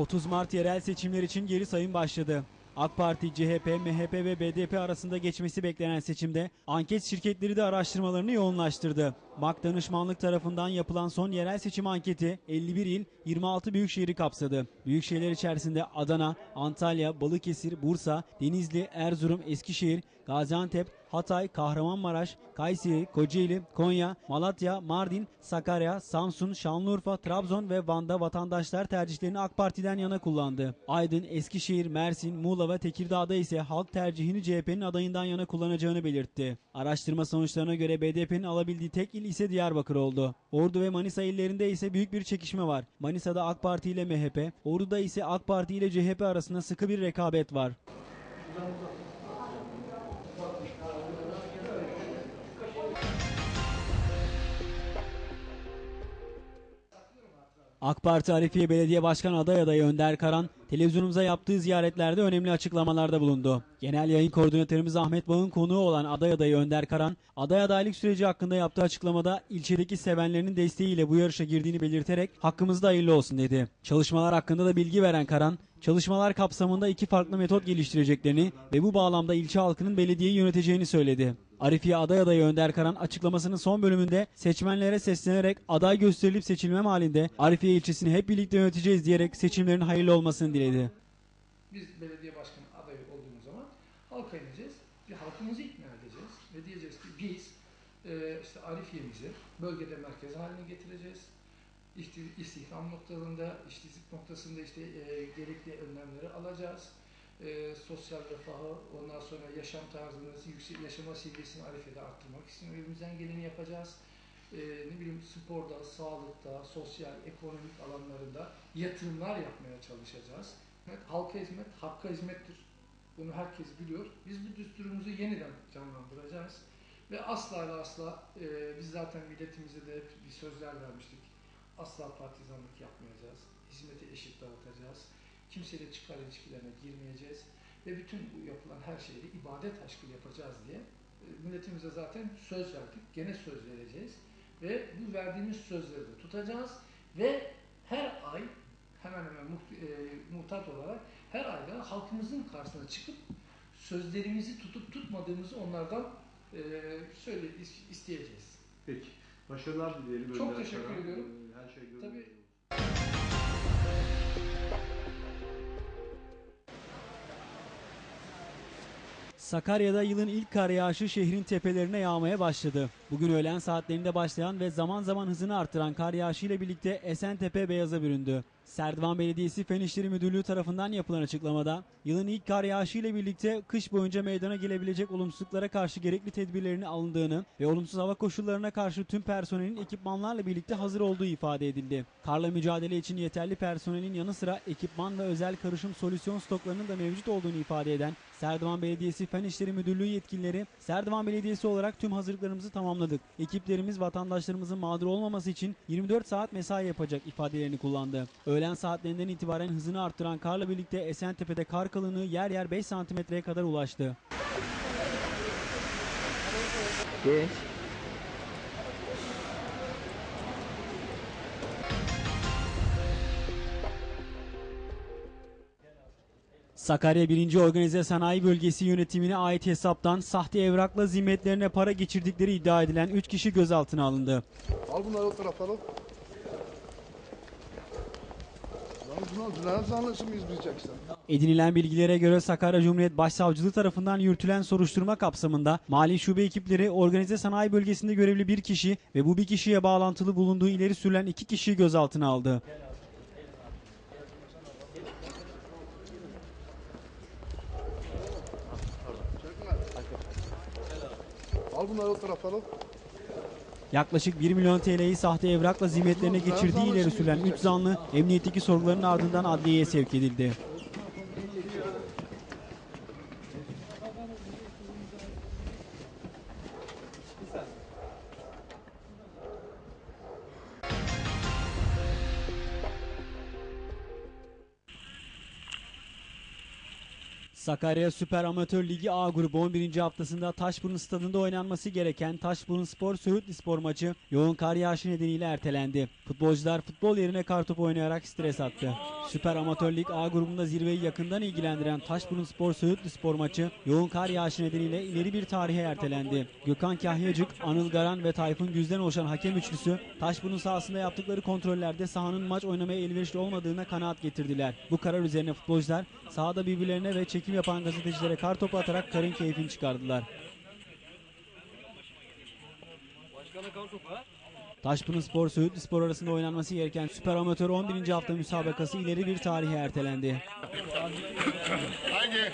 30 Mart yerel seçimler için geri sayım başladı. AK Parti, CHP, MHP ve BDP arasında geçmesi beklenen seçimde anket şirketleri de araştırmalarını yoğunlaştırdı. MAK danışmanlık tarafından yapılan son yerel seçim anketi 51 il, 26 büyükşehiri kapsadı. Büyükşehirler içerisinde Adana, Antalya, Balıkesir, Bursa, Denizli, Erzurum, Eskişehir, Gaziantep, Hatay, Kahramanmaraş, Kayseri, Kocaeli, Konya, Malatya, Mardin, Sakarya, Samsun, Şanlıurfa, Trabzon ve Van'da vatandaşlar tercihlerini AK Parti'den yana kullandı. Aydın, Eskişehir, Mersin, Muğla ve Tekirdağ'da ise halk tercihini CHP'nin adayından yana kullanacağını belirtti. Araştırma sonuçlarına göre BDP'nin alabildiği tek il ise Diyarbakır oldu. Ordu ve Manisa illerinde ise büyük bir çekişme var. Manisa'da AK Parti ile MHP, Ordu'da ise AK Parti ile CHP arasında sıkı bir rekabet var. AK Parti Arifiye Belediye Başkan aday adayı Önder Karan, televizyonumuza yaptığı ziyaretlerde önemli açıklamalarda bulundu. Genel yayın koordinatörümüz Ahmet Bağ'ın konuğu olan aday adayı Önder Karan, aday adaylık süreci hakkında yaptığı açıklamada ilçedeki sevenlerinin desteğiyle bu yarışa girdiğini belirterek hakkımızda hayırlı olsun dedi. Çalışmalar hakkında da bilgi veren Karan, çalışmalar kapsamında iki farklı metot geliştireceklerini ve bu bağlamda ilçe halkının belediyeyi yöneteceğini söyledi. Arifiye aday adayı Önder Karan açıklamasının son bölümünde seçmenlere seslenerek aday gösterilip seçilmem halinde Arifiye ilçesini hep birlikte yöneteceğiz diyerek seçimlerin hayırlı olmasını diledi. Biz belediye başkanı adayı olduğumuz zaman halka ineceğiz ve halkımızı ikna edeceğiz ve diyeceğiz ki biz e, işte Arifiye'mizi bölgede merkez haline getireceğiz. İstihdam noktalarında, işsizlik noktasında işte e, gerekli önlemleri alacağız. E, sosyal refahı, ondan sonra yaşam tarzımızı, yüksek yaşama seviyesini Arifiye'de arttırmak için elimizden geleni yapacağız. E, ne bileyim sporda, sağlıkta, sosyal, ekonomik alanlarında yatırımlar yapmaya çalışacağız. Evet, halka hizmet, hakka hizmettir. Bunu herkes biliyor. Biz bu düsturumuzu yeniden canlandıracağız. Ve asla ve asla, e, biz zaten milletimize de hep bir sözler vermiştik. Asla partizanlık yapmayacağız. Hizmeti eşit dağıtacağız. Kimseyle çıkar ilişkilerine girmeyeceğiz. Ve bütün bu yapılan her şeyi de ibadet aşkı yapacağız diye e, milletimize zaten söz verdik. Gene söz vereceğiz. Ve bu verdiğimiz sözleri de tutacağız. Ve her ay hemen hemen e, muhtat olarak her ayda halkımızın karşısına çıkıp sözlerimizi tutup tutmadığımızı onlardan e, söyle is- isteyeceğiz. Peki. Başarılar dileyelim. Çok teşekkür ediyorum. Ee, Her şey gönlünüzce Tabii. Sakarya'da yılın ilk kar yağışı şehrin tepelerine yağmaya başladı. Bugün öğlen saatlerinde başlayan ve zaman zaman hızını artıran kar yağışıyla birlikte Esentepe beyaza büründü. Serdivan Belediyesi Fen İşleri Müdürlüğü tarafından yapılan açıklamada yılın ilk kar yağışı ile birlikte kış boyunca meydana gelebilecek olumsuzluklara karşı gerekli tedbirlerini alındığını ve olumsuz hava koşullarına karşı tüm personelin ekipmanlarla birlikte hazır olduğu ifade edildi. Karla mücadele için yeterli personelin yanı sıra ekipman ve özel karışım solüsyon stoklarının da mevcut olduğunu ifade eden Serdivan Belediyesi Fen İşleri Müdürlüğü yetkilileri Serdivan Belediyesi olarak tüm hazırlıklarımızı tamamladık. Ekiplerimiz vatandaşlarımızın mağdur olmaması için 24 saat mesai yapacak ifadelerini kullandı. Öğlen saatlerinden itibaren hızını arttıran karla birlikte Esentepe'de kar kalınlığı yer yer 5 santimetreye kadar ulaştı. Sakarya 1. Organize Sanayi Bölgesi yönetimine ait hesaptan sahte evrakla zimmetlerine para geçirdikleri iddia edilen 3 kişi gözaltına alındı. Al bunları o tarafa al. Edinilen bilgilere göre Sakarya Cumhuriyet Başsavcılığı tarafından yürütülen soruşturma kapsamında Mali Şube ekipleri organize sanayi bölgesinde görevli bir kişi ve bu bir kişiye bağlantılı bulunduğu ileri sürülen iki kişiyi gözaltına aldı. Al bunları o tarafa al. Yaklaşık 1 milyon TL'yi sahte evrakla zimmetlerine geçirdiği ileri sürülen 3 zanlı emniyetteki sorguların ardından adliyeye sevk edildi. Sakarya Süper Amatör Ligi A grubu 11. haftasında Taşburun stadında oynanması gereken Taşburun Spor Söğütlü Spor maçı yoğun kar yağışı nedeniyle ertelendi. Futbolcular futbol yerine kartopu oynayarak stres attı. Süper Amatör Lig A grubunda zirveyi yakından ilgilendiren Taşburun Spor Söğütlü Spor maçı yoğun kar yağışı nedeniyle ileri bir tarihe ertelendi. Gökhan Kahyacık, Anıl Garan ve Tayfun Güz'den oluşan hakem üçlüsü Taşburun sahasında yaptıkları kontrollerde sahanın maç oynamaya elverişli olmadığına kanaat getirdiler. Bu karar üzerine futbolcular sahada birbirlerine ve çekim yapan gazetecilere kar topu atarak karın keyfini çıkardılar. Taşpınar Spor Söğütlü Spor arasında oynanması gereken Süper Amatör 11. hafta müsabakası ileri bir tarihe ertelendi. Haydi.